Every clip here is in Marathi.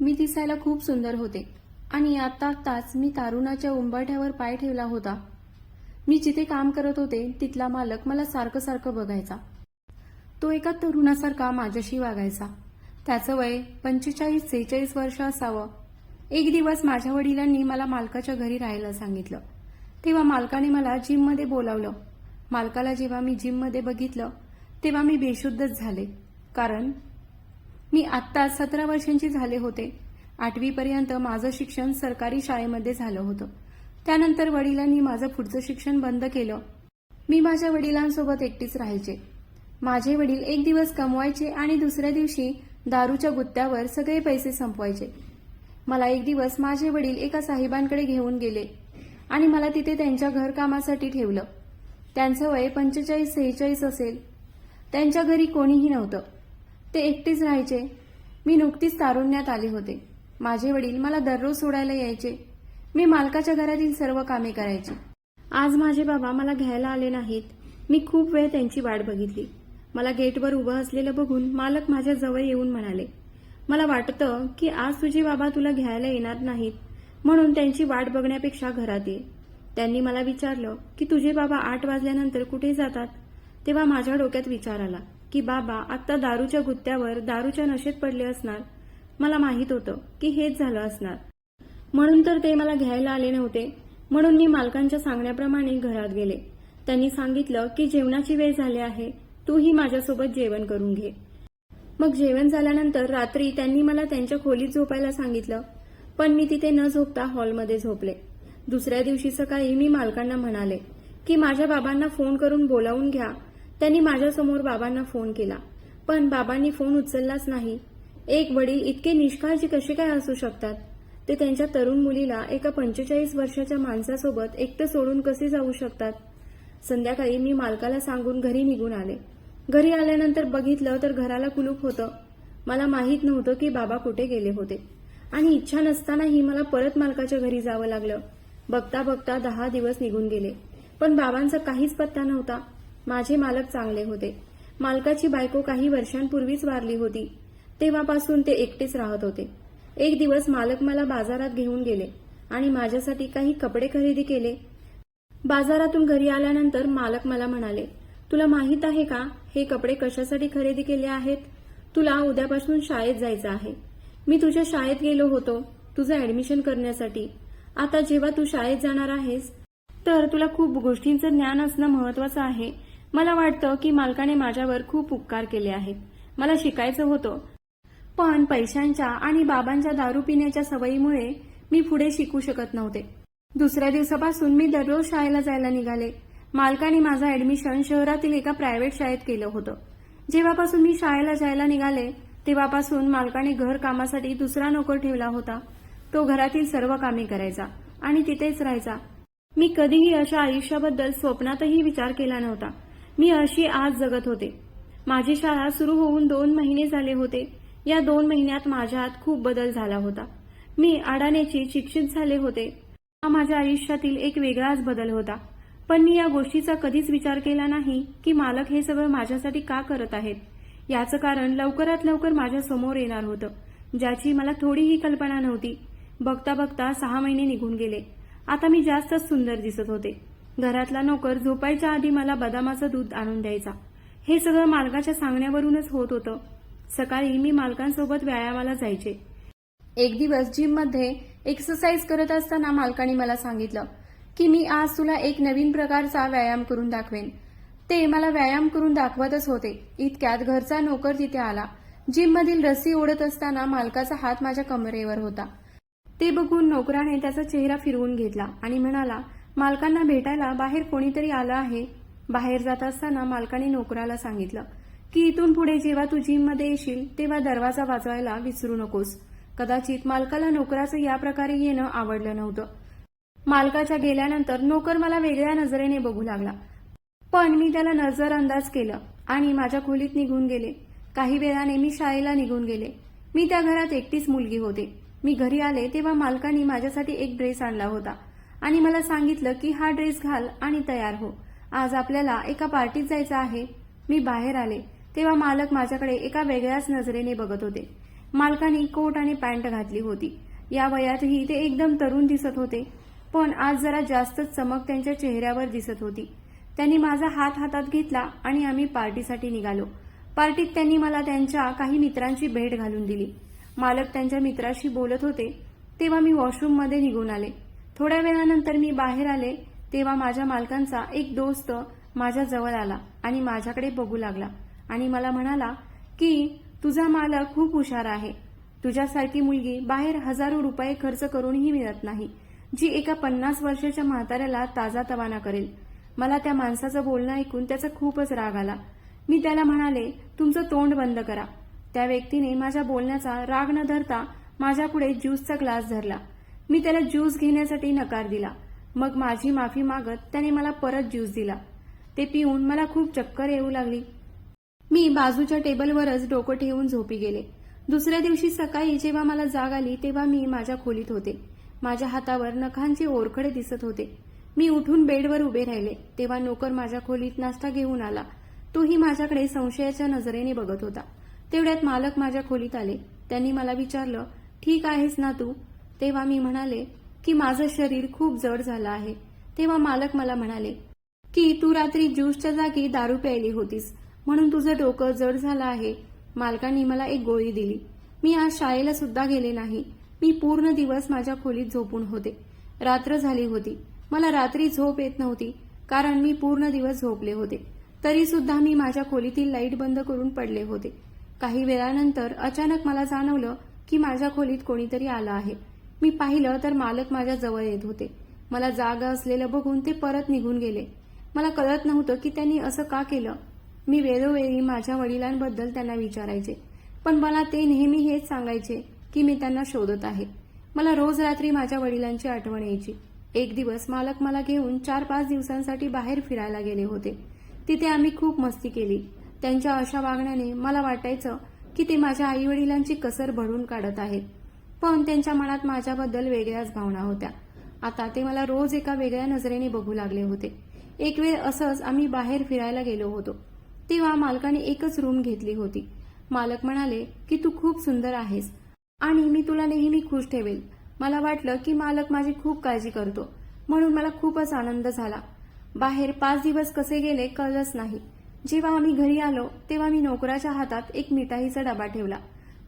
मी दिसायला खूप सुंदर होते. आणि आता आत्ताच मी तारुणाच्या उंबरठ्यावर पाय ठेवला होता. मी जिथे काम करत होते तिथला मालक मला सारखं सारखं बघायचा. तो एका तरुणासारखा माझ्याशी वागायचा. त्याचं वय पंचेचाळीस सेहेचाळीस वर्ष असावं. एक दिवस माझ्या वडिलांनी मला मालकाच्या घरी राहायला सांगितलं. तेव्हा मालकाने मला जिममध्ये बोलावलं. मालकाला जेव्हा मी जिममध्ये बघितलं तेव्हा मी बेशुद्धच झाले. कारण मी आत्ता सतरा वर्षांची झाले होते. आठवीपर्यंत माझं शिक्षण सरकारी शाळेमध्ये झालं होतं. त्यानंतर वडिलांनी माझं पुढचं शिक्षण बंद केलं. मी माझ्या वडिलांसोबत एकटीच राहायचे. माझे वडील एक दिवस कमवायचे आणि दुसऱ्या दिवशी दारूच्या गुत्त्यावर सगळे पैसे संपवायचे. मला एक दिवस माझे वडील एका साहेबांकडे घेऊन गेले आणि मला तिथे त्यांच्या घरकामासाठी ठेवलं. त्यांचं वय पंचेचाळीस सेहेचाळीस असेल. त्यांच्या घरी कोणीही नव्हतं. ते एकटेच राहायचे. मी नुकतीच तारुण्यात आले होते. माझे वडील मला दररोज सोडायला यायचे. मी मालकाच्या घरातील सर्व कामे करायची. आज माझे बाबा मला घ्यायला आले नाहीत. मी खूप वेळ त्यांची वाट बघितली. मला गेटवर उभं असलेलं बघून मालक माझ्या जवळ येऊन म्हणाले मला वाटतं की आज तुझे बाबा तुला घ्यायला येणार नाहीत म्हणून त्यांची वाट बघण्यापेक्षा घरात ये. त्यांनी मला विचारलं की तुझे बाबा आठ वाजल्यानंतर कुठे जातात? तेव्हा माझ्या डोक्यात विचार आला. की बाबा आत्ता दारूच्या गुत्त्यावर दारूच्या नशेत पडले असणार? मला माहीत होतं की हेच झालं असणार. म्हणून तर ते मला घ्यायला आले नव्हते. म्हणून मी मालकांच्या सांगण्याप्रमाणे घरात गेले. त्यांनी सांगितलं की जेवणाची वेळ झाली आहे. तूही माझ्यासोबत जेवण करून घे. मग जेवण झाल्यानंतर रात्री त्यांनी मला त्यांच्या खोलीत झोपायला सांगितलं. पण मी तिथे न झोपता हॉलमध्ये झोपले. दुसऱ्या दिवशी सकाळी मी मालकांना म्हणाले की माझ्या बाबांना फोन करून बोलावून घ्या. त्यांनी माझ्यासमोर बाबांना फोन केला. पण बाबांनी फोन उचललाच नाही. एक वडील इतके निष्काळजी कसे काय असू शकतात? ते त्यांच्या तरुण मुलीला एका पंचेचाळीस वर्षाच्या माणसासोबत एकटं सोडून कसे जाऊ शकतात? संध्याकाळी मी मालकाला सांगून घरी निघून आले. घरी आल्यानंतर बघितलं तर घराला कुलूप होतं. मला माहीत नव्हतं की बाबा कुठे गेले होते. आणि इच्छा नसतानाही मला परत मालकाच्या घरी जावं लागलं. बघता बघता दहा दिवस निघून गेले. पण बाबांचा काहीच पत्ता नव्हता. माझे मालक चांगले होते. मालकाची बायको काही वर्षांपूर्वीच वारली होती. तेव्हापासून ते एकटेच राहत होते. एक दिवस मालक मला बाजारात घेऊन गेले आणि माझ्यासाठी काही कपडे खरेदी केले. बाजारातून घरी आल्यानंतर मालक मला म्हणाले तुला माहीत आहे का हे कपडे कशासाठी खरेदी केले आहेत? तुला उद्यापासून शाळेत जायचं आहे. मी तुझ्या शाळेत गेलो होतो तुझं ऍडमिशन करण्यासाठी. आता जेव्हा तू शाळेत जाणार आहेस तर तुला खूप गोष्टींचं ज्ञान असणं महत्वाचं आहे. मला वाटतं की मालकाने माझ्यावर खूप उपकार केले आहेत. मला शिकायचं होतं. पण पैशांच्या आणि बाबांच्या दारू पिण्याच्या सवयीमुळे मी पुढे शिकू शकत नव्हते. दुसऱ्या दिवसापासून मी दररोज शाळेला जायला निघाले. मालकाने माझं ऍडमिशन शहरातील एका प्रायव्हेट शाळेत केलं होतं. जेव्हापासून मी शाळेला जायला निघाले तेव्हापासून मालकाने घर कामासाठी दुसरा नोकर ठेवला होता. तो घरातील सर्व कामे करायचा आणि तिथेच राहायचा. मी कधीही अशा आयुष्याबद्दल स्वप्नातही विचार केला नव्हता. मी अशी आज जगत होते. माझी शाळा सुरू होऊन दोन महिने झाले होते. या दोन महिन्यात माझ्यात खूप बदल झाला होता. मी अडाण्याची शिक्षित झाले होते. हा माझ्या आयुष्यातील एक वेगळाच बदल होता. पण मी या गोष्टीचा कधीच विचार केला नाही की मालक हे सगळं माझ्यासाठी का करत आहेत. याचं कारण लवकरात लवकर माझ्यासमोर येणार होतं ज्याची मला थोडीही कल्पना नव्हती. बघता बघता सहा महिने निघून गेले. आता मी जास्तच सुंदर दिसत होते. घरातला नोकर झोपायच्या आधी मला बदामाचं दूध आणून द्यायचा. हे सगळं मालकाच्या सांगण्यावरूनच होत होतं. सकाळी मी मालकांसोबत व्यायामाला जायचे. एक दिवस जिममध्ये एक्सरसाइज करत असताना मालकाने मला सांगितलं की मी आज तुला एक नवीन प्रकारचा व्यायाम करून दाखवेन. ते मला व्यायाम करून दाखवतच होते. इतक्यात घरचा नोकर तिथे आला. जिममधील रस्सी ओढत असताना मालकाचा हात माझ्या कमरेवर होता. ते बघून नोकराने त्याचा चेहरा फिरवून घेतला आणि म्हणाला मालकांना भेटायला बाहेर कोणीतरी आलं आहे. बाहेर जात असताना मालकाने नोकराला सांगितलं की इथून पुढे जेव्हा तू जिममध्ये येशील तेव्हा दरवाजा वाजवायला विसरू नकोस. कदाचित मालकाला नोकराचं या प्रकारे येणं आवडलं नव्हतं. मालकाच्या गेल्यानंतर नोकर मला वेगळ्या नजरेने बघू लागला. पण मी त्याला नजरअंदाज केलं आणि माझ्या खोलीत निघून गेले. काही वेळाने मी शाळेला निघून गेले. मी त्या घरात एकटीच मुलगी होते. मी घरी आले तेव्हा मालकाने माझ्यासाठी एक ड्रेस आणला होता. आणि मला सांगितलं की हा ड्रेस घाल आणि तयार हो. आज आपल्याला एका पार्टीत जायचं आहे. मी बाहेर आले. तेव्हा मालक माझ्याकडे एका वेगळ्याच नजरेने बघत होते. मालकाने कोट आणि पॅन्ट घातली होती. या वयातही ते एकदम तरुण दिसत होते. पण आज जरा जास्तच चमक त्यांच्या चेहऱ्यावर दिसत होती. त्यांनी माझा हात हातात घेतला आणि आम्ही पार्टीसाठी निघालो. पार्टीत त्यांनी मला त्यांच्या काही मित्रांची भेट घालून दिली. मालक त्यांच्या मित्राशी बोलत होते. तेव्हा मी वॉशरूममध्ये निघून आले. थोड्या वेळानंतर मी बाहेर आले तेव्हा माझ्या मालकांचा एक दोस्त माझ्या जवळ आला आणि माझ्याकडे बघू लागला आणि मला म्हणाला की तुझा मालक खूप हुशार आहे. तुझ्यासारखी मुलगी बाहेर हजारो रुपये खर्च करूनही मिळत नाही जी एका पन्नास वर्षाच्या म्हाताऱ्याला ताजा तवाना करेल. मला त्या माणसाचं बोलणं ऐकून त्याचा खूपच राग आला. मी त्याला म्हणाले तुमचं तोंड बंद करा. त्या व्यक्तीने माझ्या बोलण्याचा राग न धरता माझ्यापुढे ज्यूसचा ग्लास धरला. मी त्याला ज्यूस घेण्यासाठी नकार दिला. मग माझी माफी मागत त्याने मला परत ज्यूस दिला. ते पिऊन मला खूप चक्कर येऊ लागली. मी बाजूच्या टेबलवरच डोकं ठेवून झोपी गेले. दुसऱ्या दिवशी सकाळी जेव्हा मला जाग आली तेव्हा मी माझ्या खोलीत होते. माझ्या हातावर नखांचे ओरखडे दिसत होते. मी उठून बेडवर उभे राहिले. तेव्हा नोकर माझ्या खोलीत नाश्ता घेऊन आला. तोही माझ्याकडे संशयाच्या नजरेने बघत होता. तेवढ्यात मालक माझ्या खोलीत आले. त्यांनी मला विचारलं ठीक आहेस ना तू? तेव्हा मी म्हणाले की माझं शरीर खूप जड झालं आहे. तेव्हा मालक मला म्हणाले की तू रात्री ज्यूसच्या जागी दारू प्यायली होतीस म्हणून तुझं डोकं जड झालं आहे. मालकांनी मला एक गोळी दिली. मी आज शाळेला सुद्धा गेले नाही. मी पूर्ण दिवस माझ्या खोलीत झोपून होते. रात्र झाली होती. मला रात्री झोप येत नव्हती कारण मी पूर्ण दिवस झोपले होते. तरी सुद्धा मी माझ्या खोलीतील लाइट बंद करून पडले होते. काही वेळानंतर अचानक मला जाणवलं की माझ्या खोलीत कोणीतरी आलं आहे. मी पाहिलं तर मालक माझ्या जवळ येत होते. मला जागा असलेलं बघून ते परत निघून गेले. मला कळत नव्हतं की त्यांनी असं का केलं. मी वेळोवेळी माझ्या वडिलांबद्दल त्यांना विचारायचे. पण मला ते नेहमी हेच सांगायचे की मी त्यांना शोधत आहे. मला रोज रात्री माझ्या वडिलांची आठवण यायची. एक दिवस मालक मला घेऊन चार पाच दिवसांसाठी बाहेर फिरायला गेले होते. तिथे आम्ही खूप मस्ती केली. त्यांच्या अशा वागण्याने मला वाटायचं की ते माझ्या आई वडिलांची कसर भरून काढत आहेत. पण त्यांच्या मनात माझ्याबद्दल वेगळ्याच भावना होत्या. आता ते मला रोज एका वेगळ्या नजरेने बघू लागले होते. एक वेळ असंच आम्ही बाहेर फिरायला गेलो होतो. तेव्हा मालकाने एकच रूम घेतली होती. मालक म्हणाले की तू खूप सुंदर आहेस आणि मी तुला नेहमी खुश ठेवेल. मला वाटलं की मालक माझी खूप काळजी करतो. म्हणून मला खूपच आनंद झाला. बाहेर पाच दिवस कसे गेले कळलंच नाही. जेव्हा आम्ही घरी आलो तेव्हा मी नोकराच्या हातात एक मिठाईचा डबा ठेवला.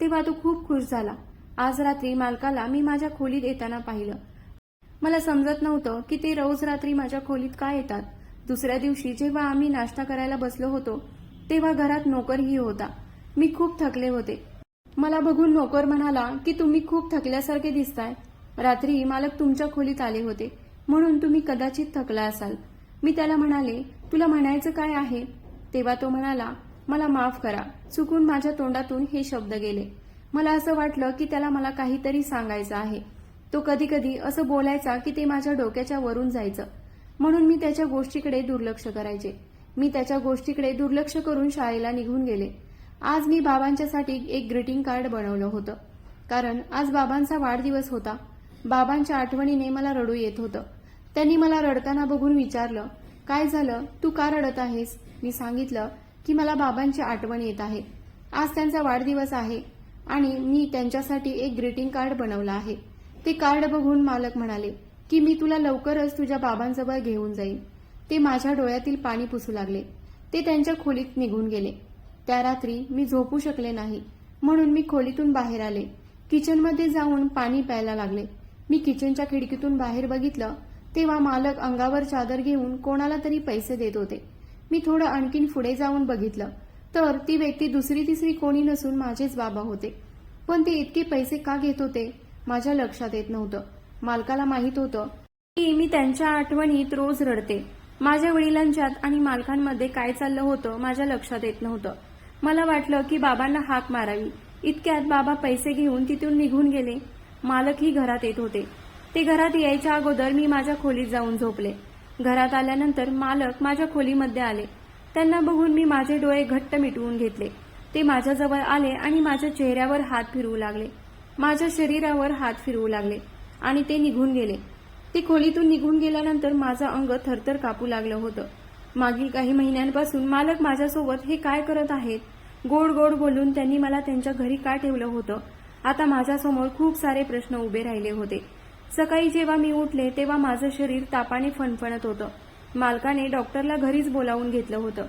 तेव्हा तो खूप खुश झाला. आज रात्री मालकाला मी माझ्या खोलीत येताना पाहिलं. मला समजत नव्हतं की ते रोज रात्री माझ्या खोलीत का येतात. दुसऱ्या दिवशी जेव्हा आम्ही नाश्ता करायला बसलो होतो तेव्हा घरात नोकरही होता. मी खूप थकले होते. मला बघून नोकर म्हणाला की तुम्ही खूप थकल्यासारखे दिसताय. रात्री मालक तुमच्या खोलीत आले होते म्हणून तुम्ही कदाचित थकला असाल. मी त्याला म्हणाले तुला म्हणायचं काय आहे? तेव्हा तो म्हणाला मला माफ करा. चुकून माझ्या तोंडातून हे शब्द गेले. मला असं वाटलं की त्याला मला काहीतरी सांगायचं आहे. तो कधी कधी असं बोलायचा की ते माझ्या डोक्याच्या वरून जायचं. म्हणून मी त्याच्या गोष्टीकडे दुर्लक्ष करायचे. मी त्याच्या गोष्टीकडे दुर्लक्ष करून शाळेला निघून गेले. आज मी बाबांच्यासाठी एक ग्रीटिंग कार्ड बनवलं होतं. कारण आज बाबांचा वाढदिवस होता. बाबांच्या आठवणीने मला रडू येत होतं. त्यांनी मला रडताना बघून विचारलं काय झालं? तू का रडत आहेस? मी सांगितलं की मला बाबांची आठवण येत आहे. आज त्यांचा वाढदिवस आहे. आणि मी त्यांच्यासाठी एक ग्रीटिंग कार्ड बनवलं आहे. ते कार्ड बघून मालक म्हणाले की मी तुला लवकरच तुझ्या बाबांजवळ घेऊन जाईन. ते माझ्या डोळ्यातील पाणी पुसू लागले. ते त्यांच्या खोलीत निघून गेले. त्या रात्री मी झोपू शकले नाही म्हणून मी खोलीतून बाहेर आले. किचनमध्ये जाऊन पाणी प्यायला लागले. मी किचनच्या खिडकीतून बाहेर बघितलं तेव्हा मालक अंगावर चादर घेऊन कोणाला तरी पैसे देत होते. मी थोडं आणखीन पुढे जाऊन बघितलं. तर ती व्यक्ती दुसरी तिसरी कोणी नसून माझेच बाबा होते. पण ते इतके पैसे का घेत होते? माझ्या लक्षात येत नव्हतं. मालकाला माहीत होतं की मी त्यांच्या आठवणीत रोज रडते. माझ्या वडिलांच्यात आणि मालकांमध्ये काय चाललं होतं माझ्या लक्षात येत नव्हतं. मला वाटलं की बाबांना हाक मारावी. इतक्यात बाबा पैसे घेऊन तिथून निघून गेले. मालकही घरात येत होते. ते घरात यायच्या अगोदर मी माझ्या खोलीत जाऊन झोपले. घरात आल्यानंतर मालक माझ्या खोलीमध्ये आले. त्यांना बघून मी माझे डोळे घट्ट मिटवून घेतले. ते माझ्याजवळ आले आणि माझ्या चेहऱ्यावर हात फिरवू लागले. माझ्या शरीरावर हात फिरवू लागले आणि ते निघून गेले. ते खोलीतून निघून गेल्यानंतर माझं अंग थरथर कापू लागलं होतं. मागील काही महिन्यांपासून मालक माझ्यासोबत हे काय करत आहेत? गोड गोड बोलून त्यांनी मला त्यांच्या घरी का ठेवलं होतं? आता माझ्यासमोर खूप सारे प्रश्न उभे राहिले होते. सकाळी जेव्हा मी उठले तेव्हा माझं शरीर तापाने फणफणत होतं. मालकाने डॉक्टरला घरीच बोलावून घेतलं होतं.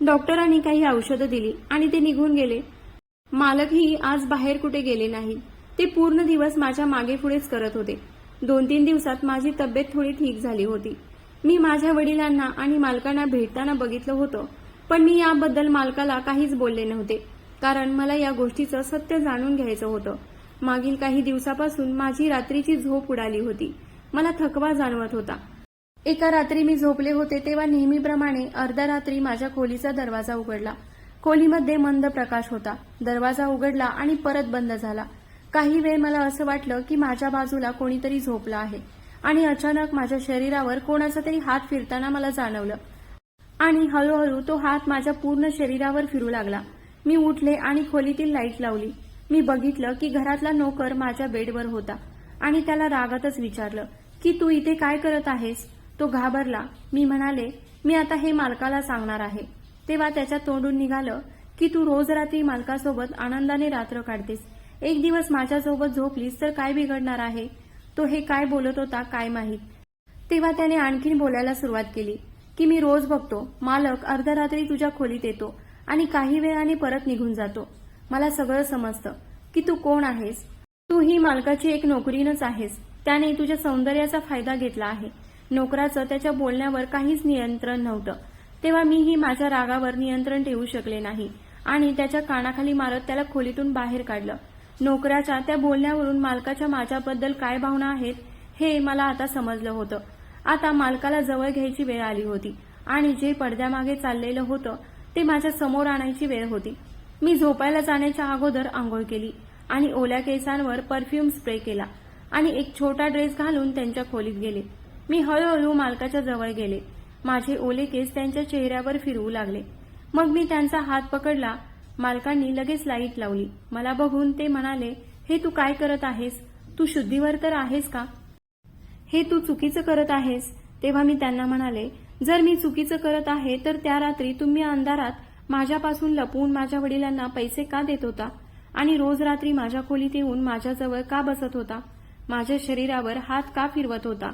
डॉक्टरांनी काही औषधं दिली आणि ते निघून गेले. मालकही आज बाहेर कुठे गेले नाहीत ते पूर्ण दिवस माझ्या मागे पुढेच करत होते. दोन तीन दिवसात माझी तब्येत थोडी ठीक झाली होती. मी माझ्या वडिलांना आणि मालकांना भेटताना बघितलं होतं पण मी याबद्दल मालकाला काहीच बोलले नव्हते. कारण मला या गोष्टीचं सत्य जाणून घ्यायचं होतं. मागील काही दिवसापासून माझी रात्रीची झोप उडाली होती. मला थकवा जाणवत होता. एका रात्री मी झोपले होते तेव्हा नेहमीप्रमाणे अर्ध्या रात्री माझ्या खोलीचा दरवाजा उघडला. खोलीमध्ये मंद प्रकाश होता. दरवाजा उघडला आणि परत बंद झाला. काही वेळ मला असं वाटलं की माझ्या बाजूला कोणीतरी झोपलं आहे आणि अचानक माझ्या शरीरावर कोणाचा तरी हात फिरताना मला जाणवलं. आणि हळूहळू तो हात माझ्या पूर्ण शरीरावर फिरू लागला. मी उठले आणि खोलीतील लाइट लावली. मी बघितलं की घरातला नोकर माझ्या बेडवर होता आणि त्याला रागातच विचारलं की तू इथे काय करत आहेस? तो घाबरला. मी म्हणाले मी आता हे मालकाला सांगणार आहे. तेव्हा त्याच्या तोंडून निघालं की तू रोज रात्री मालकासोबत आनंदाने रात्र काढतेस. एक दिवस माझ्यासोबत झोपलीस तर काय बिघडणार आहे? तो हे काय बोलत होता काय माहीत? तेव्हा त्याने आणखीन बोलायला सुरुवात केली की मी रोज बघतो मालक अर्धरात्री रात्री तुझ्या खोलीत येतो आणि काही वेळाने परत निघून जातो. मला सगळं समजतं की तू कोण आहेस? तू ही मालकाची एक नोकरीनच आहेस. त्याने तुझ्या सौंदर्याचा फायदा घेतला आहे. नोकराचं त्याच्या बोलण्यावर काहीच नियंत्रण नव्हतं. तेव्हा मीही माझ्या रागावर नियंत्रण ठेवू शकले नाही आणि त्याच्या कानाखाली मारत त्याला खोलीतून बाहेर काढलं. नोकऱ्याच्या त्या बोलण्यावरून मालकाच्या माझ्याबद्दल काय भावना आहेत हे मला आता समजलं होतं. आता मालकाला जवळ घ्यायची वेळ आली होती आणि जे पडद्यामागे चाललेलं होतं ते माझ्यासमोर आणायची वेळ होती. मी झोपायला जाण्याच्या अगोदर आंघोळ केली आणि ओल्या केसांवर परफ्यूम स्प्रे केला आणि एक छोटा ड्रेस घालून त्यांच्या खोलीत गेले. मी हळूहळू मालकाच्या जवळ गेले. माझे ओले केस त्यांच्या चेहऱ्यावर फिरवू लागले. मग मी त्यांचा हात पकडला. मालकांनी लगेच लाइट लावली. मला बघून ते म्हणाले हे तू काय करत आहेस? तू शुद्धीवर तर आहेस का? हे तू चुकीचं करत आहेस? तेव्हा मी त्यांना म्हणाले जर मी चुकीचं करत आहे तर त्या रात्री तुम्ही अंधारात माझ्यापासून लपवून माझ्या वडिलांना पैसे का देत होता? आणि रोज रात्री माझ्या खोलीत येऊन माझ्याजवळ का बसत होता? माझ्या शरीरावर हात का फिरवत होता?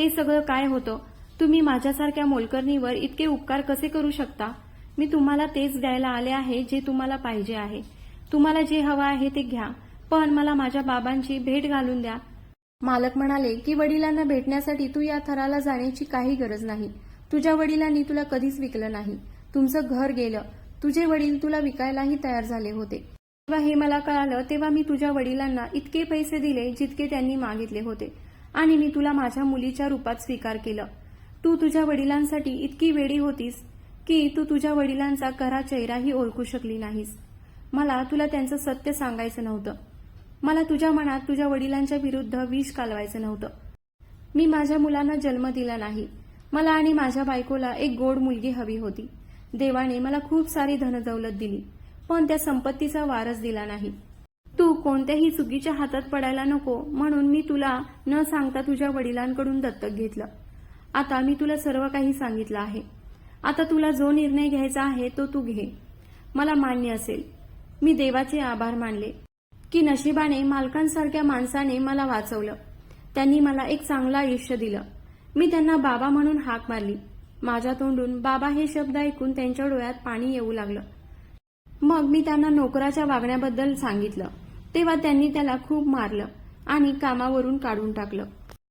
ते सगळं काय होतं? तुम्ही माझ्यासारख्या मोलकरणीवर इतके उपकार कसे करू शकता? मी तुम्हाला तेच द्यायला आले आहे जे तुम्हाला पाहिजे आहे. तुम्हाला जे हवं आहे ते घ्या. पण मला माझ्या बाबांची भेट घालून द्या. मालक म्हणाले की वडिलांना भेटण्यासाठी तू या थराला जाण्याची काही गरज नाही. तुझ्या वडिलांनी तुला कधीच विकलं नाही. तुमचं घर गेलं. तुझे वडील तुला विकायलाही तयार झाले होते. तेव्हा हे मला कळालं तेव्हा मी तुझ्या वडिलांना इतके पैसे दिले जितके त्यांनी मागितले होते. आणि मी तुला माझ्या मुलीच्या रूपात स्वीकार केलं. तू तुझ्या वडिलांसाठी इतकी वेडी होतीस की तू तुझ्या वडिलांचा खरा चेहराही ओळखू शकली नाहीस. मला तुला त्यांचं सत्य सांगायचं नव्हतं. मला तुझ्या मनात तुझ्या वडिलांच्या विरुद्ध विष कालवायचं नव्हतं. मी माझ्या मुलांना जन्म दिला नाही. मला आणि माझ्या बायकोला एक गोड मुलगी हवी होती. देवाने मला खूप सारी धनदौलत दिली पण त्या संपत्तीचा वारस दिला नाही. तू कोणत्याही चुकीच्या हातात पडायला नको म्हणून मी तुला न सांगता तुझ्या वडिलांकडून दत्तक घेतलं. आता मी तुला सर्व काही सांगितलं आहे. आता तुला जो निर्णय घ्यायचा आहे तो तू घे. मला मान्य असेल. मी देवाचे आभार मानले. की नशिबाने मालकांसारख्या माणसाने मला वाचवलं. त्यांनी मला एक चांगलं आयुष्य दिलं. मी त्यांना बाबा म्हणून हाक मारली. माझ्या तोंडून बाबा हे शब्द ऐकून त्यांच्या डोळ्यात पाणी येऊ लागलं. मग मी त्यांना नोकराच्या वागण्याबद्दल सांगितलं. तेव्हा त्यांनी त्याला खूप मारलं आणि कामावरून काढून टाकलं.